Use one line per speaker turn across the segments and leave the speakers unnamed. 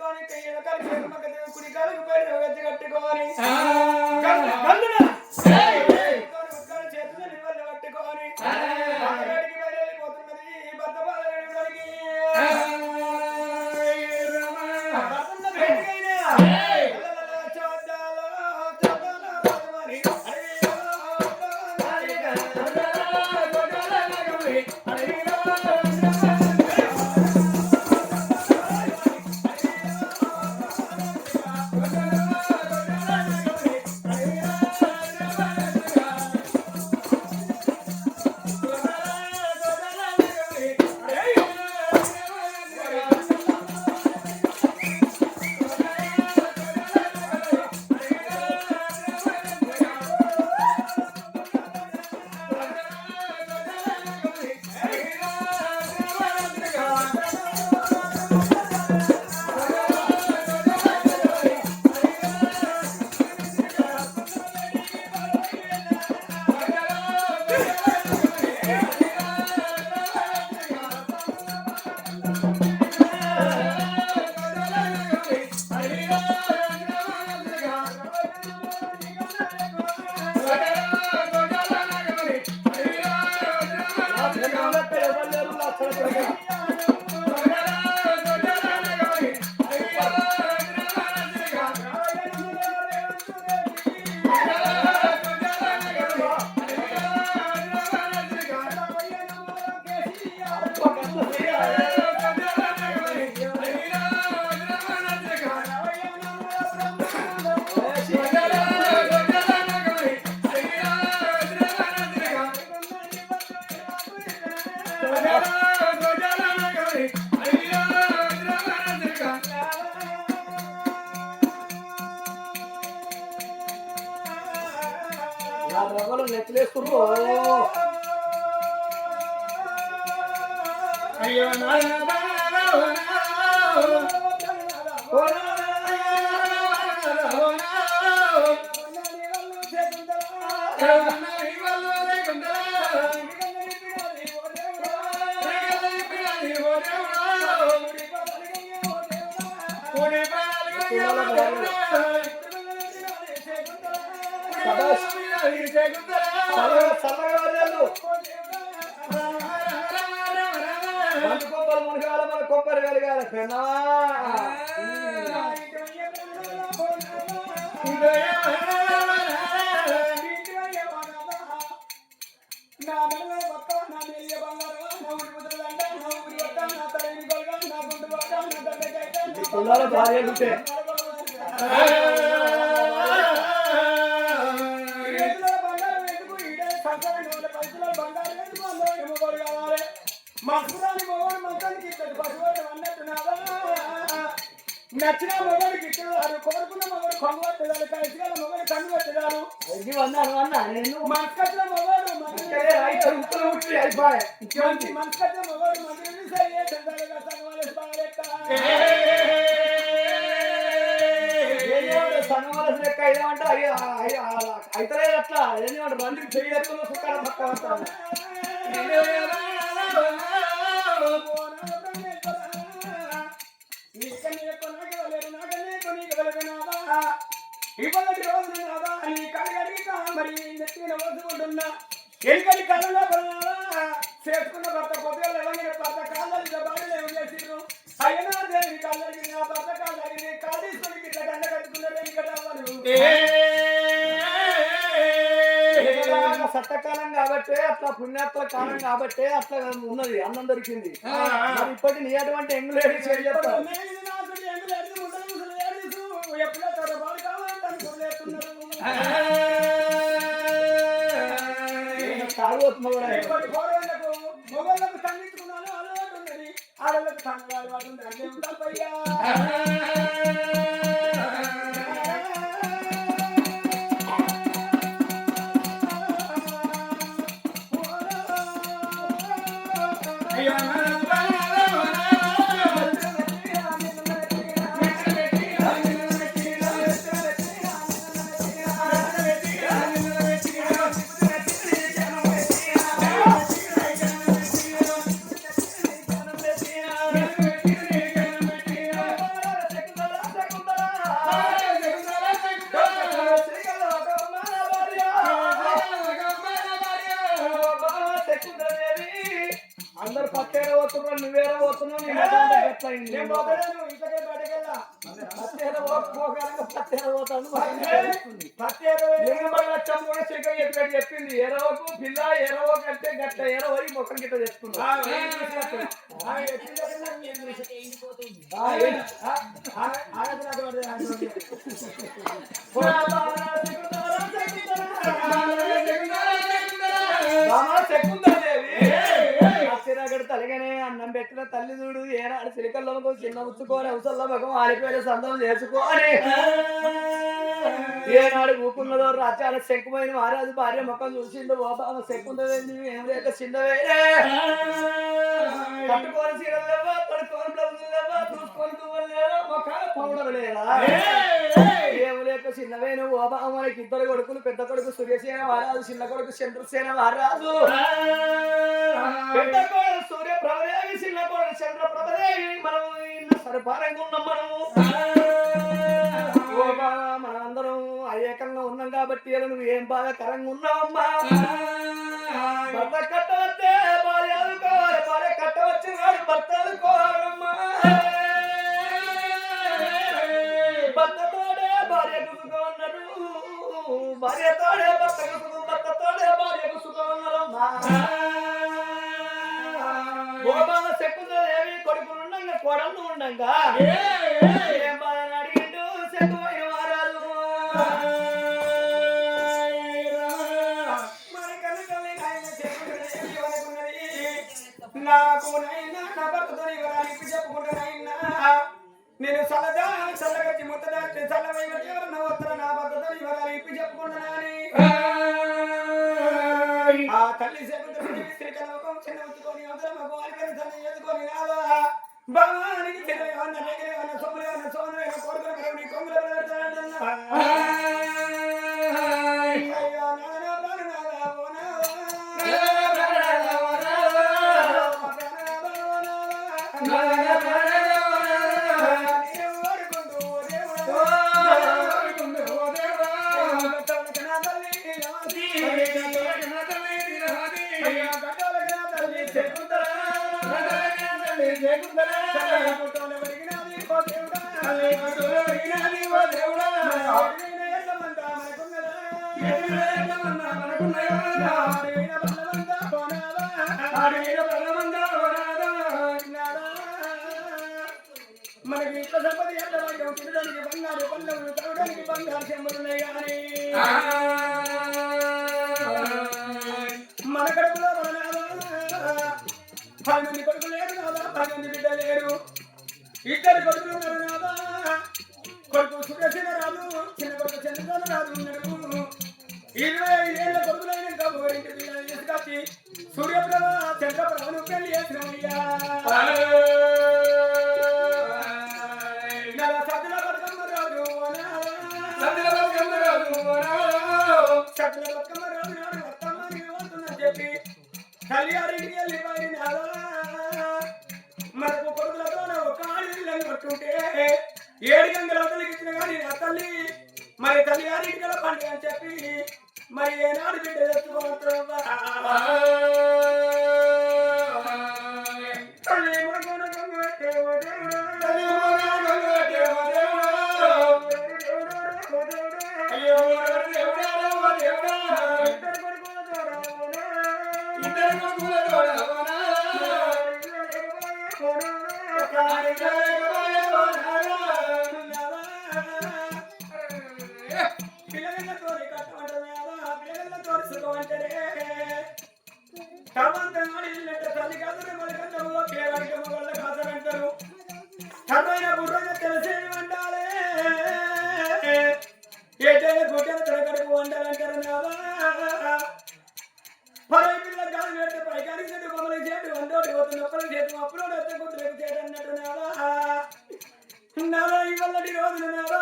పెట్టుకొని కయ్యల కత్తి కుడి పైన వెత్తి కట్టుకొని. అయ్యో
చల్లగా మంచి కొబ్బరి మునగాల మన కొబ్బరి కలగాలి పెన్నా పిల్లల
నచ్చిన మొగడికి ఇచ్చేవారు కోరుకున్న మొగడు కొంగు పట్టేదాలు కలిసి మొగడు కన్ను పెట్టేదాలు
ఇది వన్నాను అన్నా
మంచి సరి బాలెక్క
సన్నవలసిన లెక్క ఏమంటే అయితే అట్లా. ఏమంటే రండికి చెయ్యత్తులు సుఖాల పక్క వస్తాను
ఇప్పటి రోజున నాదా? నీ కడిగడిగితా మరి నెత్తిన వదుకుంటున్నా ఎలికడి కళ్ళలో పడినావా చేసుకున్న భర్త పొద్దుగా ఎవరిని భర్త కాళ్ళని బాడీలో ఏం చేసిర్రు అయ్యనా దేవి కాళ్ళకి నా భర్త కాళ్ళకి కాళ్ళు తీసుకొని ఇట్లా గంట కట్టుకున్నాడు ఇక్కడ
సట్టకాలం కాబట్టి అట్లా పుణ్యాత్మ కాలం కాబట్టి అట్లా ఉన్నది అన్నం దొరికింది. మరి ఇప్పటి నీ అటువంటి ఎంగులేడి చేయొద్దు
మొగళ్ళకు సంగించుకున్నాను అలవాటు ఉన్నది ఆడలకు అలవాటు ఉంది అంటే ఉంటారు
చెప్పింది ఎరవకు పిల్ల ఎరవ కంటే గట్ట ఎరవై మొక్కం గిట్ట తెచ్చుకున్నా తలగనే పెట్టిన తల్లి చూడు ఏనాడు సిలికల్లో చిన్న ఉచ్చుకొని ఉసల్లో మగం ఆడిపోయిన సందం చేసుకోని ఏనాడు ఊపున్నదో రాచాల శంకుమైన మహారాజు భార్య ముఖం చూసిండు బాబా శంకుందేంది ఏం లేక చిన్నవే కట్టుకొని సీరలు పడుకోని బ్లౌజులు లేవా చూసుకొని దువ్వలు లేవా ముఖాల పౌడర్ లేదా లేక చిన్నవేను బాబా మనకి ఇద్దరు కొడుకులు పెద్ద కొడుకు సూర్యసేన మహారాజు చిన్న కొడుకు చంద్రసేన మహారాజు పెద్ద కొడుకు సూర్య ప్రభదేవి చిన్న కొడుకు చంద్ర ప్రభదేవి. మనం సరిపారంగా ఉన్నాం మనము. మనందరం అయేకంగా ఉన్నాం కాబట్టి నువ్వు ఏం బాగా కరంగా ఉన్నావమ్మా భర్త కట్టవచ్చే భార్య అనుకోవాలి భార్య కట్టవచ్చు భర్త అనుకోవాలమ్మా
చల్లదా చల్లగచ్చి ముత్తదా చల్లవైన ఎవరన్నా వస్తారా నా భర్తతో ఇవ్వడానికి ఇప్పి చెప్పుకుంటున్నాని ఆ తల్లి శ్రీకలవకం చిన్న ఉత్తుకొని అవతల మగ వారికని తల్లి ఎత్తుకొని రావా. భవానికి చిన్న ఏమన్నా రేగలు ఏమన్నా సొమ్ములు ఏమన్నా సోమలు ఏమన్నా కోరుకుల నీ కొంగుల పెడతాడన్నా మనకి ఇట్ల సంపద ఎంత భాగ్యం తినడానికి బంగారు పళ్ళములు తాగడానికి బంగారు చెంబలున్నాయి కానీ మన కడుపులో మన పది మంది కొడుకులు లేరు పది మంది బిడ్డ లేరు ఇద్దరు కొడుకులు ఉన్నారు నాదా? కొడుకు సురేసిన రాదు చిన్న కొడుకు చంద్రబాబు రాదు సూర్యప్రభ చంద్రప్రభను పెళ్ళి చేసినయ్యా సద్దుల బతుకమ్మ రాజు సద్దుల బతుకమ్మ రాజు సద్దుల బతుకమ్మ రాజు నాడు వత్తమ్మ నీవు వస్తుందని చెప్పి కళ్యాణికి వెళ్ళి పోయినారా మనకు కొడుకులతో ఒక ఆడపిల్లని కొట్టుంటే ఏడు గంటల అవతలకి ఇచ్చిన కానీ ఆ తల్లి. మరి తల్లి గారికి గల పండుగ అని చెప్పి మరి ఏనాడు బిడ్డ ఎత్తు మాత్రం నాదా ఇవల్లటి రోజున నాదా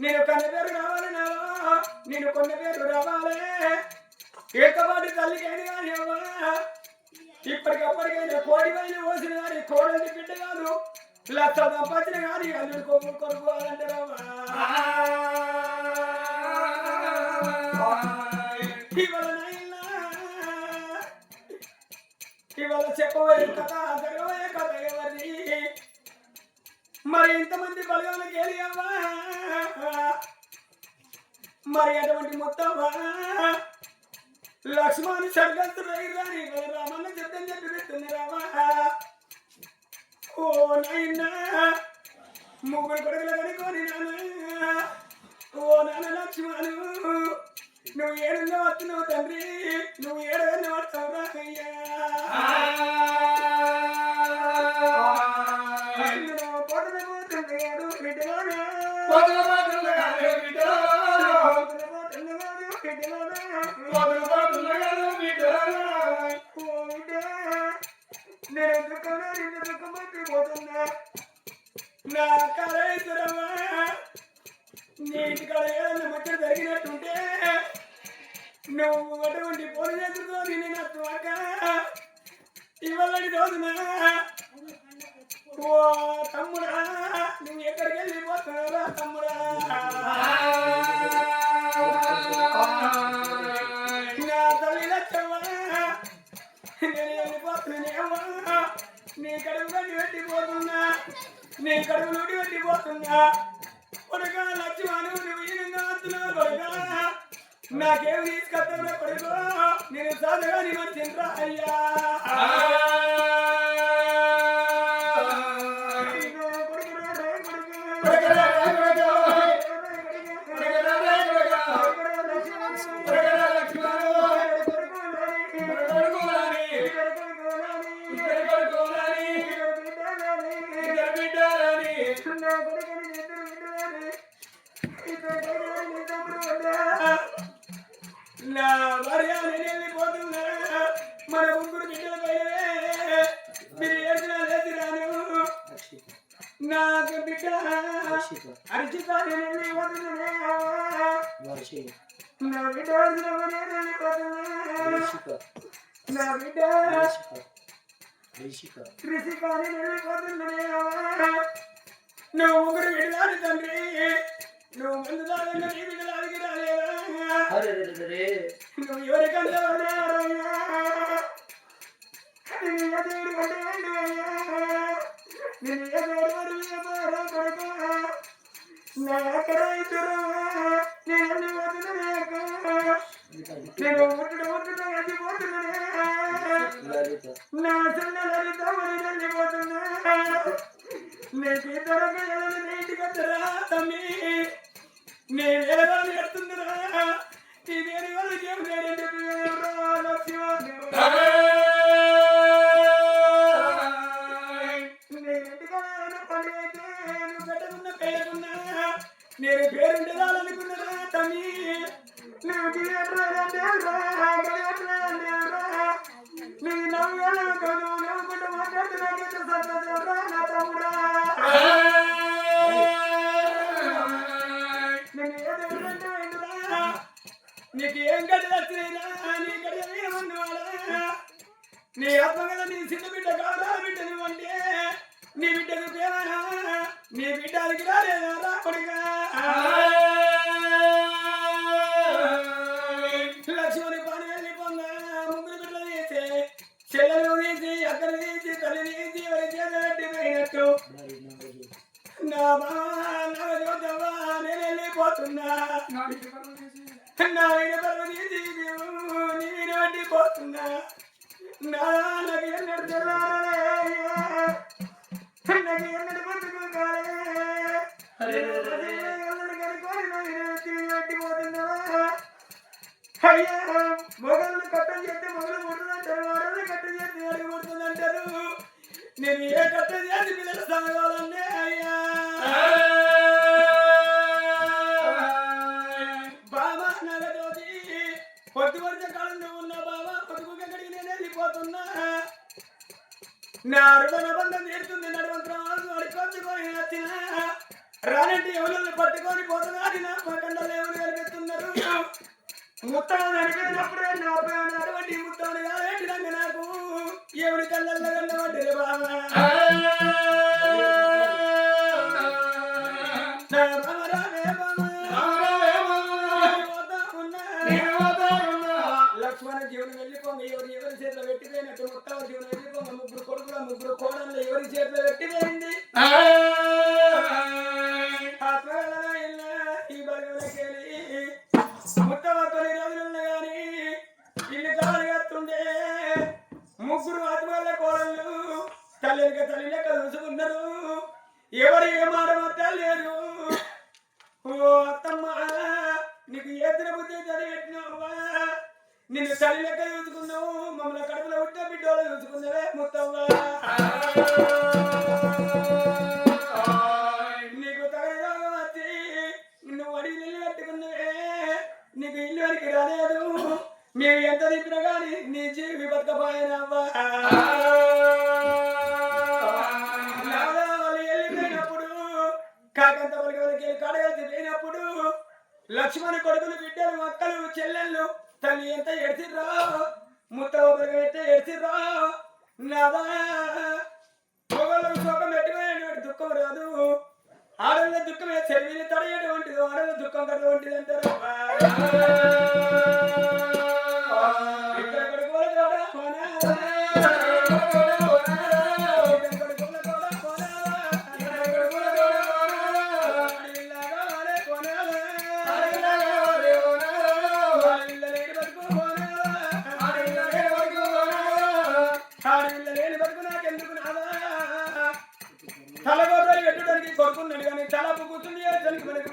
నేను కన్న పేరు రావాలి నాదా నేను కొన్న పేరు రావాలి. ఏకపాటి తల్లికైనా కానీ అవ్వా ఇప్పటికప్పటికైనా కోడి పైన పోసిన కానీ కోడలి బిడ్డ కాదు లక్ష సంపాదించిన కానీ అల్లుడు కొమ్ము కొనుక్కోవాలంటే ఇవాళ ఇవాళ చెప్పబోయే కథ జరగబోయే కథ ఎవరి మరి ఇంతమంది బలగాలకు ఏలియవ్వా మరి అటువంటి మొత్తమా లక్ష్మణ్ షడ్గంతుడు రాని రామన్న చెప్తాను చెప్పి పెడుతుంది రామా ఓ నాయనా ముగ్గురు కొడుకులు కనుకొని నాన్న ఓ నాన్న లక్ష్మణు నువ్వు ఏడున్నా వస్తున్నావు తండ్రి నువ్వు ఏడన్నా వస్తావు అయ్యా. నీ కడుపు గడ్డి పెట్టిపోతున్నా నీ కడుపు నుండి పెట్టిపోతున్నా కొడుక లక్ష్మణు నువ్వు ఈయనంగా వస్తున్నావు నాకేం తీసుకొస్తావు కొడుకో నేను సాధగా నీ మంచి అయ్యా నా బిడ్డ అరిచిన నేను వెళ్ళిపోతున్నా నా బిడ్డ రిషికాని వెళ్ళిపోతున్నా నువ్వు ముగ్గురు బిడ్డలాడి తండ్రి నువ్వు ముందు దాని నీ బిడ్డలాడికి రాలేదా నువ్వు ఎవరికన్నా వదిలేరయ్యా? నిన్ను ఎదురు వదిలేరయ్యా. నిన్ను ఎదురు వదిలేరా కొడుకా? నా అక్కడైతురా, నేను వదిలేక. నేను ముట్టుడు ముట్టుడు వెళ్ళిపోతున్నానే. నా చిన్న లలిత మరి వెళ్ళిపోతున్నా. నీకు తమ్మి నేను నీ ఆత్మగల నీ చిన్న బిడ్డ కాదా బిడ్డ నువ్వంటే నీ బిడ్డకు ప్రేమనా నీ బిడ్డ అదికి రాలేదా రా కొడుకా లక్ష్మణి పని వెళ్ళిపోగా ముగ్గురు బిడ్డలు తీసి చెల్లెలు తీసి అక్కడ తీసి తల్లి తీసి ఎవరి చేత పెట్టిపోయినట్టు నా బాగా నేను వెళ్ళిపోతున్నా. నా వీడి పరువు తీసి నీ వీడి వండిపోతున్నా నా నాకు ఎన్నడు తెల్లారయ్యా నాకు ఎన్నడు పట్టుకోగాలే అయ్యా మొగలు కట్టం చేస్తే మొగలు పుడుతుందంటారు వాడలు కట్టం చేస్తే అడిగి పుడుతుందంటారు నేను ఏ కట్టం చేసి పిల్లలు సమయాలన్నీ అయ్యా? నేను నా అరుడన బంధం తీరుతుంది. నడవంతరం అడుకొచ్చుకొని వచ్చిన. రానంటి ఎవరు పట్టుకొని పోతున్నది? నా పకండలు ఎవరు కనిపిస్తున్నారు. ముత్తం కనిపించినప్పుడే నా ప్రాణం అటువంటి ముత్తాన్ని లక్ష్మణ జీవనం వెళ్ళిపోంగ ఎవరు ఎవరి చేతిలో పెట్టిపోయినట్టు మొత్తం జీవనం వెళ్ళిపోంగ ముగ్గురు కొడుకుల ముగ్గురు కోడళ్ళు ఎవరి చేతిలో పెట్టిపోయింది? ఈ బలగలకెళ్ళి మొత్తం తొలి రోజులున్న కానీ ఇన్ని కాలు కత్తుండే ముగ్గురు ఆత్మల కోడళ్ళు తల్లిక తల్లి లెక్క చూసుకున్నారు. ఎవరు ఏ మాట ఓ అత్తమ్మ నీకు ఏదైనా బుద్ధి చదివెట్టినావా నిన్ను చలి లెక్క చూసుకున్నావు మమ్మల్ని కడుపులో ఉంటే బిడ్డలో చూసుకున్నావే మొత్తం మొగలు దుఃఖం రాదు. ఆడవాళ్ళ దుఃఖమే చదివిన తడేటువంటిది ఆడవాళ్ళ దుఃఖం కటువంటిది అంటారు. చాలా కూర్చుని మనకి